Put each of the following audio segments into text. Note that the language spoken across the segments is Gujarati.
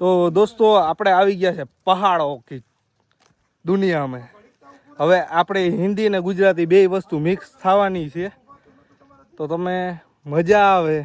તો દોસ્તો આપણે આવી ગયા છે પહાડો કી દુનિયામાં. હવે આપણે હિન્દી અને ગુજરાતી બે વસ્તુ મિક્સ થવાની છે. તો તમે મજા આવે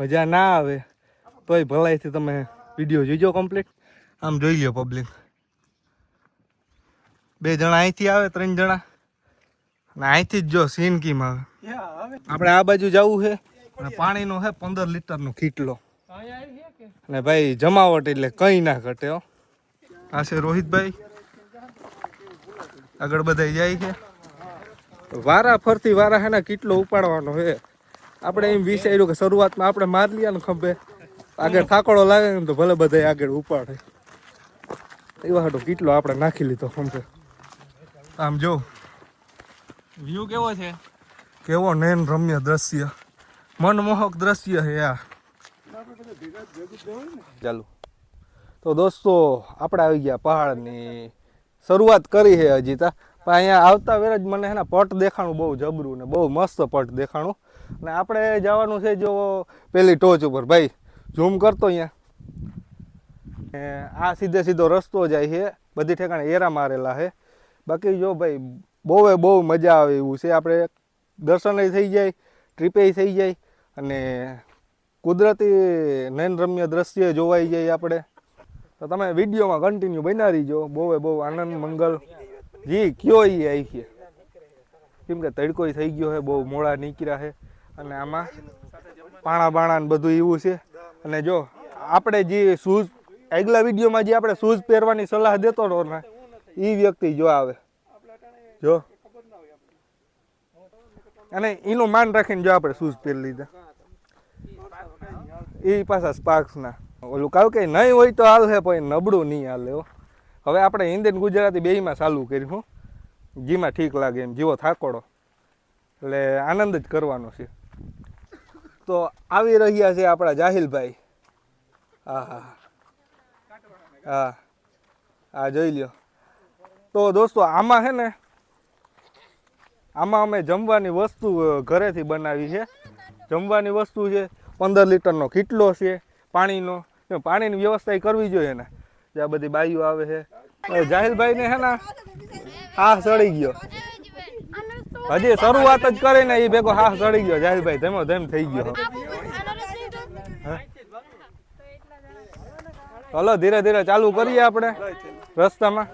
મજા ના આવે તોય ભલાઈથી તમે વીડિયો જોઈજો કમ્પ્લીટ આમ જોઈ લ્યો પબ્લિક બે જણા અહીંથી આવે ત્રણ જણા. અને અહીંથી જ જો સીનકીમાં આવે. આપણે આ બાજુ જવું છે. અને પાણીનો છે પંદર લીટરનો ખીટલો અને ભાઈ જમાવટ એટલે કઈ ના ઘટે હો. આ છે રોહિતભાઈ. આગળ બધા જાય છે. વારા ફરતી વારા હે ને કેટલો ઉપાડવાનો હે. આપણે એમ વિચાર્યું કે શરૂઆતમાં આપણે માર લીયા ને ખંભે. આગળ થાકડો લાગે ને તો ભલે બધા આગળ ઉપાડે. એવા હાટો કેટલો આપણે નાખી લીધો ખંભે. આમ જો. વ્યૂ કેવો છે? કેવો નયન રમ્ય દ્રશ્ય. મનમોહક દ્રશ્ય હે આ. ચાલો. તો દોસ્તો, આપણે આવી ગયા પહાડની શરૂઆત કરી છે હજી તા. પણ અહીંયા આવતા વેર જ મને એના પટ દેખાણું બહુ જબરું ને બહુ મસ્ત પટ દેખાણું. અને આપણે જવાનું છે જો પેલી ટોચ ઉપર. ભાઈ, ઝૂમ કરતો અહીંયા. આ સીધે સીધો રસ્તો જાય છે. બધી ઠેકાણે એરા મારેલા છે. બાકી જો ભાઈ બહુ બહુ મજા આવે એવું છે. આપણે દર્શનય થઈ જાય ટ્રીપે થઈ જાય. અને કુદરતી નયનરમ્ય દ્રશ્ય જોવાઈ જાય આપણે. તો તમે વિડીયોમાં કન્ટિન્યુ બના રહીજો. બહુ બહુ આનંદ, મંગલ. જી, કયો એ આવી કેમ કે તડકો થઈ ગયો છે, બહુ મોડા નીકળ્યા છે. અને આમાં પાણા બાણા ને બધું એવું છે. અને જો, આપણે જે શૂઝ, આગલા વિડીયોમાં જે આપણે શૂઝ પહેરવાની સલાહ દેતો હતો ને એ વ્યક્તિ જો આવે. જો. અને એનું માન રાખીને જો આપણે શૂઝ પહેરી લીધા. એ પાછા સ્પાર્ક્સના ઓલું કહું કે નહીં હોય તો હાલ પણ નબળું નહીં હાલે હવે આપણે હિન્દી ગુજરાતી બેયમાં ચાલુ કર્યું જીમાં ઠીક લાગે એમ, જીવો થાકોડો. એટલે આનંદ જ કરવાનો છે. તો આવી રહ્યા છે આપણા જાહિલભાઈ. હા હા હા. હા જોઈ લ્યો. તો દોસ્તો, આમાં છે ને, આમાં અમે જમવાની વસ્તુ ઘરેથી બનાવી છે. જમવાની વસ્તુ છે પંદર લીટરનો ખીટલો છે, પાણીનો. પાણીની વ્યવસ્થા કરવી જોઈએ ને. આ બધી બાઈઓ આવે છે. જાહિલભાઈને હે ને હા ચડી ગયો. હજી શરૂઆત જ કરીને એ ભેગો હા ચડી ગયો. જાહિલભાઈ ધેમો ધેમ થઈ ગયો. હલો, ધીરે ધીરે ચાલુ કરીએ આપણે રસ્તામાં.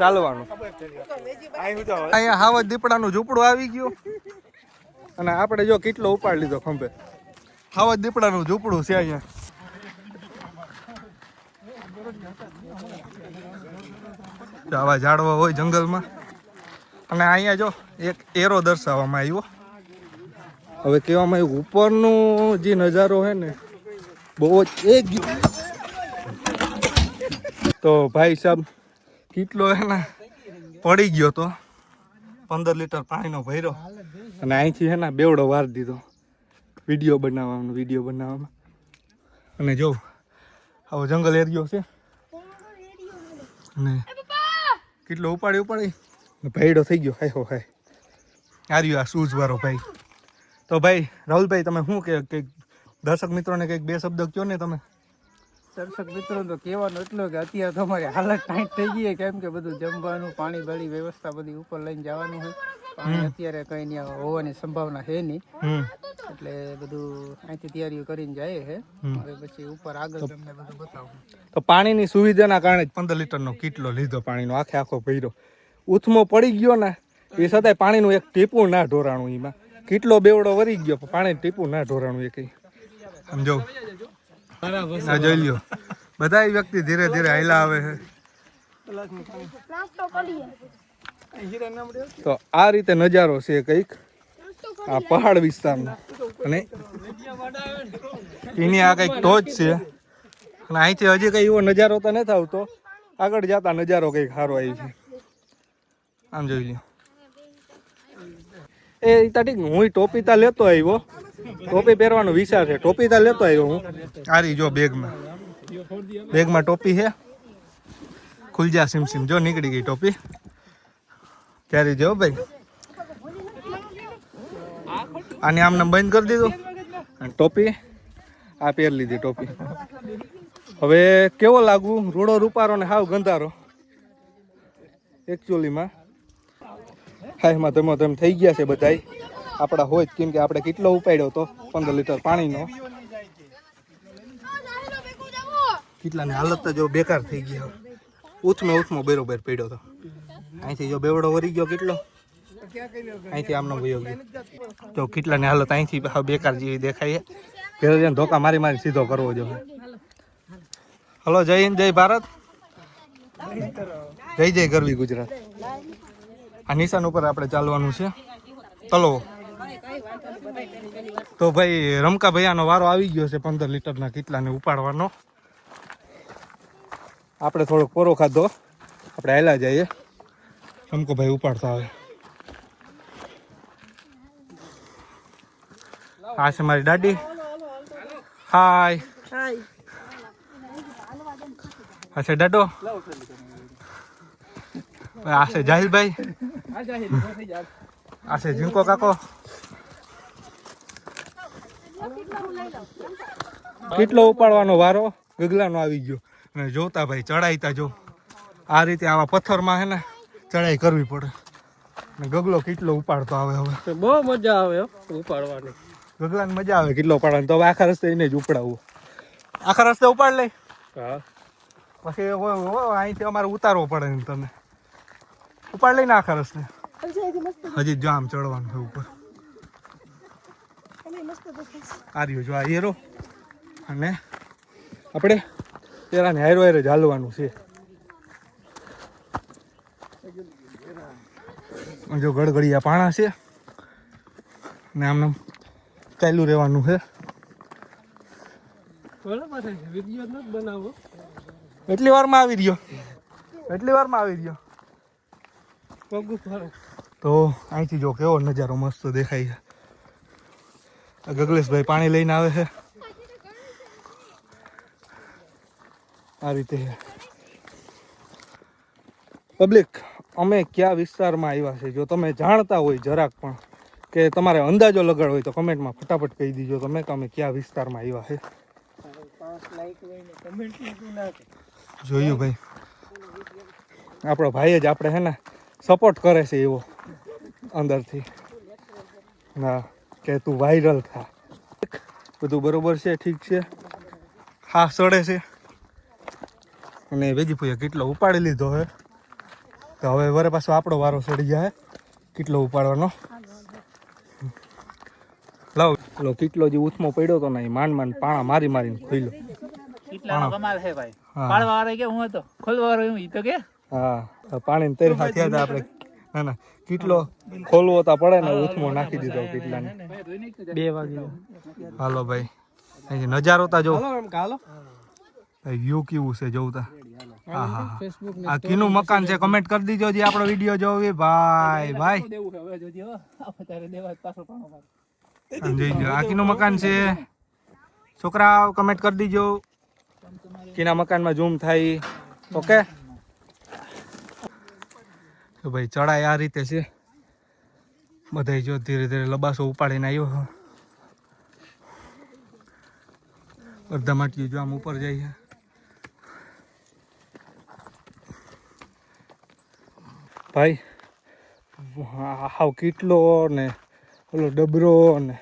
ચાલવાનું. અહીંયા હાવજ દીપડાનું ઝૂંપડું આવી ગયું. અને આપણે જો કેટલો ઉપાડ લીધો ખંભે. હાવજ દીપડાનું ઝૂંપડું છે અહીંયા. આવા ઝાડવા હોય જંગલમાં. અને અહીંયા જો એક એરો દર્શાવવામાં આવ્યો. હવે કહેવામાં આવ્યું ઉપરનો જે નજારો છે ને, બહુ જ એક તો ભાઈ સાહેબ કેટલો હે પડી ગયો તો? પંદર લીટર પાણીનો ભર્યો. અને અહીંથી હે ને બેવડો વાર દીધો. વીડિયો બનાવવાનો વીડિયો બનાવવામાં. અને જો આવો જંગલ એરિયો છે. અને કેટલો ઉપાડી? ઉપાડી ભાઈડો થઈ ગયો હાય હો હાય. આર્યો આ શૂઝ વાળો ભાઈ. તો ભાઈ રાહુલભાઈ તમે શું કે કંઈક દર્શક મિત્રોને કંઈક બે શબ્દ કહો ને તમે? દર્શક મિત્રો તો કહેવાનું એટલું કે અત્યારે તમારી હાલત ટાઈટ થઈ ગઈ કેમ કે બધું જમવાનું પાણી ભરી વ્યવસ્થા બધી ઉપર લઈને જવાનું હોય. પાણી અત્યારે કઈ હોવાની સંભાવના છે નહીં. એટલે બધું અહીંથી તૈયારીઓ કરીને જાય છે હવે પછી ઉપર આગળ તમને બધું બતાવું. તો પાણીની સુવિધાના કારણે જ પંદર લીટરનો કીટલો લીધો પાણીનો આખે આખો ભર્યો. ઉથમો પડી ગયો ને એ છતાંય પાણીનું એક ટીપું ના ઢોરાણું એમાં કેટલો બેવડો વરી ગયો પણ પાણી ટીપું ના ઢોરાણું એ કઈ. સમજો? આ જોઈ લ્યો. બધા વ્યક્તિ ધીરે ધીરે હાઈલા આવે છે. તો આ રીતે નજારો છે કંઈક. આ પહાડ વિસ્તારનો અને એની આ કંઈક ટોચ છે. અને અહીંથી હજી કઈ એવો નજારો તો નથી આવતો. આગળ જતા નજારો કંઈક સારો આવી છે. આમ જોઈ લો એ તા ઠીક હું ટોપી તા લેતો આવ્યો. ટોપી પહેરવાનો વિચાર છે. ટોપી તા લેતો આવ્યો હું. આરી જો બેગમાં. બેગમાં ટોપી છે ખુલજા સિમસિમ સિમ. જો નીકળી ગઈ ટોપી. ત્યારે જો ભાઈ? આને આમને બંધ કરી દીધું. અને ટોપી? આ પહેર લીધી ટોપી. હવે કેવો લાગુ? રૂડો રૂપારો ને હાવ ગંધારો. એકચ્યુઅલીમાં હા, એમાં તમે તેમ થઈ ગયા છે બધાય. આપણા હોય કેમ કે આપણે કેટલો ઉપાડ્યો હતો પંદર લીટર પાણીનો. કેટલાની હાલત જો બેકાર થઈ ગયા ઉથમે ઉથમો બરોબર પડ્યો હતો અહીંથી જો બેવડો વરી ગયો કેટલો? અહીંથી આમનો ભયો ગયો તો કેટલાની હાલત અહીંથી બેકાર જેવી દેખાય પેલો જઈને ધોકા મારી મારી સીધો કરવો જોઈએ. હલો જય હિન્દ જય ભારત. જય જય ગરવી ગુજરાત. આ નિશાન ઉપર આપણે ચાલવાનું છે. તલો. તો ભાઈ રમકા ભૈયાનો વારો આવી ગયો છે પંદર લીટરના કેટલાને ઉપાડવાનો. આપણે થોડોક પોરો ખાધો. આપણે હેલા જઈએ. રમકો ભાઈ ઉપાડતા આવે. આ છે મારી દાદી. હાય. આ છે દાડો આ છે જાહિલભાઈ. આ છે ઝીંકો કાકો. કેટલો ઉપાડવાનો વારો? ગગલાનો આવી ગયો. અને જોતા ભાઈ ચડાઈતા જો. આ રીતે આવા પથ્થરમાં હે ને ચડાઈ કરવી પડે. ગગલો કેટલો ઉપાડતો આવે હવે. બહુ મજા આવે ઉપાડવાની. ગગલાને મજા આવે કેટલો ઉપાડવાનો તો હવે આખા રસ્તે એને જ ઉપડાવું આખા રસ્તે ઉપાડ લઈ હા. પછી અહીંથી અમારે ઉતારવો પડે ને તમે ઉપાડ લઈને આખા રસ્તે. હજી જો આમ ચડવાનું છે ઉપર. આ રહ્યો જો આ હીરો અને આપણે એરાને હાયરો હાયરો જ હાલવાનું છે. જો ગડગડિયા પાણા છે. ને આમને ચાલ્યું રહેવાનું છે. એટલી વારમાં આવી રહ્યો. એટલી વારમાં આવી રહ્યો. તો અહીંથી જો કેવો નજારો મસ્ત દેખાય છે. ગગલેશભાઈ પાણી લઈને આવે છે. આ રીતે પબ્લિક અમે કયા વિસ્તારમાં આવ્યા છે? જો તમે જાણતા હોય જરાક પણ. કે તમારે અંદાજો લગાડ હોય તો કમેન્ટમાં ફટાફટ કહી દીજો. તમે કે અમે કયા વિસ્તારમાં આવ્યા છે જોયું ભાઈ. આપણો ભાઈ જ આપણે હે ને સપોર્ટ કરે છે એવો અંદરથી. ના કે તું વાયરલ થા. બધું બરોબર છે? ઠીક છે? હા, સડે છે. અને વેજીભાઈએ કેટલો ઉપાડી લીધો હે? તો હવે વરે પાછો આપણો વારો સડી જાય કેટલો ઉપાડવાનો? પેલો કેટલો જે ઉથમો પડ્યો તો ને એ માંડ માંડ પાણા મારી મારીને ખોઈલો કેટલાનો કમાલ છે ભાઈ. પાડવા વાળા કે હું હતો? ખોલવા વાળો હું ઈ તો કે? હા પાણી તેર થયા હતા આપણે. ના ના કેટલો ખોલવો તો પડે ને ઉથમો નાખી દીધો કેટલાને. બે વાગે. હાલો ભાઈ અહીં નજારો તા જો. વ્યૂ કેવું છે જોઉં તા. હા હા આ કીનું મકાન છે કમેન્ટ કરી દીજો જે આપણો વીડિયો જોવી. ભાઈ ભાઈ. જોઈ લો આ મકાન છે. છોકરા કમેન્ટ કરી દીજો. કીના મકાનમાં ઝૂમ થાય. ઓકે? તો ભાઈ ચડાય આ રીતે છે. બધાય જો ધીરે ધીરે લબાસો ઉપાડીને આવ્યો અડધા માટી જો આમ ઉપર જાય ભાઈ હાવ કેટલો ને, ઓલો ડબરો ને.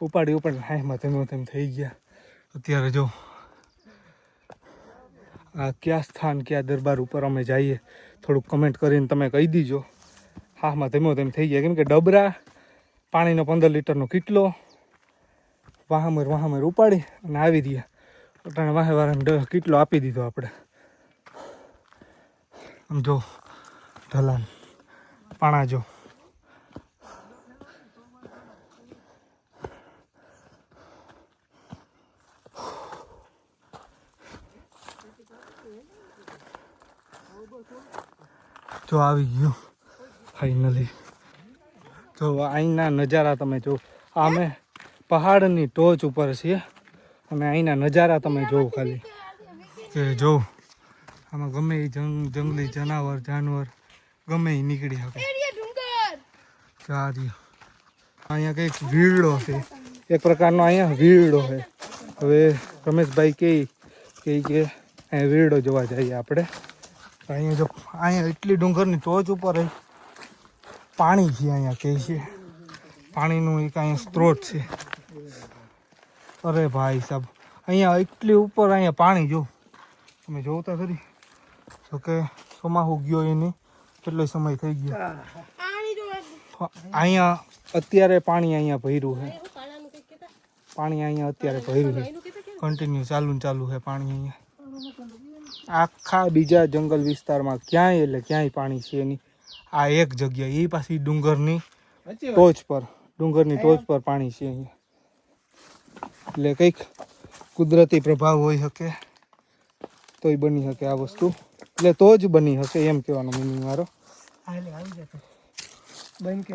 ઉપાડી ઉપાડી હાઈમાં તેમ તેમ થઈ ગયા. અત્યારે જો આ કયા સ્થાન, કયા દરબાર ઉપર અમે જઈએ, થોડુંક કમેન્ટ કરીને તમે કહી દીજો. હામાં તેમ તેમ થઈ ગયા. કેમ કે ડબરા પાણીનો પંદર લીટરનો કેટલો વાહમર વાહમર ઉપાડી અને આવી રહ્યા. અટાણે વાહે વાળાને કિટલો આપી દીધો આપણે. આમ જો ઢલાન પાણા જો જો આવી ગયો. ફાઇનલી જો અહીંના નજારા તમે જો. અમે પહાડની ટોચ ઉપર છીએ. અને અહીંના નજારા તમે જોવો ખાલી. કે જો આમાં ગમે એ જંગ જંગલી જનાવર જાનવર ગમે એ નીકળી શકે. જો અહીંયા કંઈક વીરડો છે. એક પ્રકારનો અહીંયા વીરડો છે. હવે રમેશભાઈ કે કે અહીંયા વીરડો જોવા જઈએ આપણે. અહીંયા જો અહીંયા એટલી ડુંગરની ટોચ ઉપર પાણી છે અહીંયા કહે છે. પાણીનું એક અહીંયા સ્ત્રોત છે. અરે ભાઈ સાહેબ અહીંયા એટલી ઉપર અહીંયા પાણી જો. તમે જોતા ખરી? જો કે સોમાહુ ગયો એની કેટલો સમય થઈ ગયો. અહીંયા અત્યારે પાણી અહીંયા ભર્યું છે. પાણી અહીંયા અત્યારે ભર્યું છે. કન્ટિન્યુ ચાલુ ચાલુ છે પાણી અહીંયા. આખા બીજા જંગલ વિસ્તારમાં ક્યાંય એટલે ક્યાંય પાણી છે નહીં. આ એક જગ્યા એ પાછી ડુંગરની ટોચ પર ડુંગરની ટોચ પર પાણી છે અહીંયા. એટલે કંઈક કુદરતી પ્રભાવ હોઈ શકે તોય બની શકે આ વસ્તુ. એટલે તો જ બની હશે એમ કહેવાનો મિનિંગ મારો.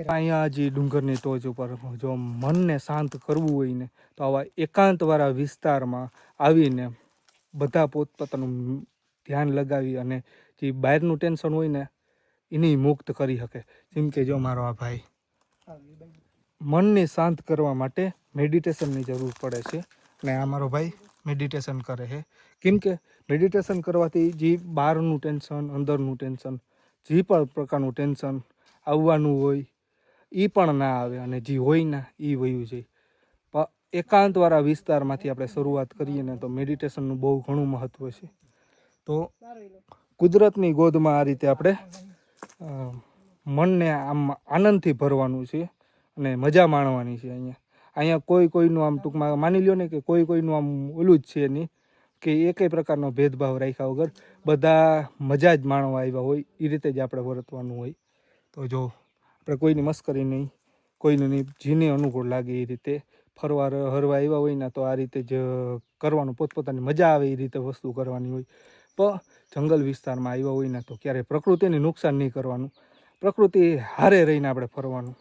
અહીંયા જે ડુંગરની ટોચ ઉપર જો મનને શાંત કરવું હોય ને તો આવા એકાંતવાળા વિસ્તારમાં આવીને બધા પોતપોતાનું ધ્યાન લગાવી અને જે બહારનું ટેન્શન હોય ને, એની મુક્ત કરી શકે. જેમ કે જો મારો આ ભાઈ મનને શાંત કરવા માટે મેડિટેશનની જરૂર પડે છે અને આ મારો ભાઈ મેડિટેશન કરે છે. કેમ કે મેડિટેશન કરવાથી જે બહારનું ટેન્શન, અંદરનું ટેન્શન, જે પણ પ્રકારનું ટેન્શન આવવાનું હોય, એ પણ ના આવે અને જે હોય ના, એ વયું જાય. એકાંતવાળા વિસ્તારમાંથી આપણે શરૂઆત કરીએ ને તો મેડિટેશનનું બહુ ઘણું મહત્ત્વ છે. તો કુદરતની ગોદમાં આ રીતે આપણે મનને આમ આનંદથી ભરવાનું છે અને મજા માણવાની છે અહીંયા. અહીંયા કોઈ કોઈનું આમ ટૂંકમાં માની લ્યો ને કે કોઈ કોઈનું આમ ઓલું જ છે નહીં કે એકેય પ્રકારનો ભેદભાવ રાખ્યા વગર બધા મજા જ માણવા આવ્યા હોય એ રીતે જ આપણે વર્તવાનું હોય. તો જો આપણે કોઈની મસ્કરી નહીં કોઈને નહીં જીને અનુકૂળ લાગે એ રીતે ફરવા હરવા આવ્યા હોય ને તો આ રીતે જ કરવાનું પોતપોતાની મજા આવે એ રીતે વસ્તુ કરવાની હોય. જંગલ વિસ્તારમાં આવ્યા હોય ને તો ક્યારેય પ્રકૃતિને નુકસાન નહીં કરવાનું. પ્રકૃતિ હારે રહીને આપણે ફરવાનું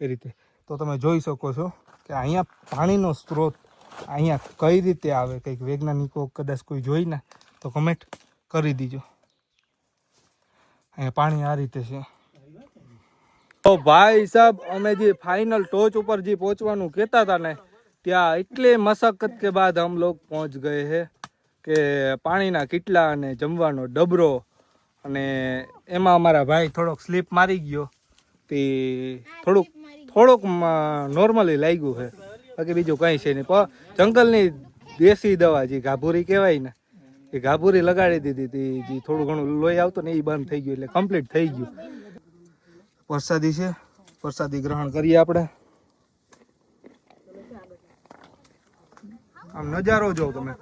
એ રીતે. તો તમે જોઈ શકો છો કે અહીંયા પાણીનો સ્ત્રોત અહીંયા કઈ રીતે આવે, કંઈક વૈજ્ઞાનિકો કદાચ કોઈ જોઈ ને તો કમેન્ટ કરી દીજો. અહીંયા પાણી આ રીતે છે. તો ભાઈ સાહેબ અમે જે ફાઇનલ ટોચ ઉપર જે પહોંચવાનું કહેતા હતા ને, ત્યાં એટલી મશક્કત કે બાદ હમ લોગ પહોંચ ગયે હે. કે પાણીના કીટલા અને જમવાનો ડબરો અને એમાં અમારા ભાઈ થોડોક સ્લીપ મારી ગયો. તે થોડુંક થોડુંક નોર્મલી લાગ્યું છે. બાકી બીજું કંઈ છે નહીં. પણ જંગલની દેશી દવા જે ગાભૂરી કહેવાય ને, એ ગાભૂરી લગાડી દીધી હતી. જે થોડું ઘણું લોહી આવતું ને એ બંધ થઈ ગયું એટલે કમ્પ્લીટ થઈ ગયું. વરસાદી છે. વરસાદી ગ્રહણ કરીએ આપણે. આમ નજારો જો તમે.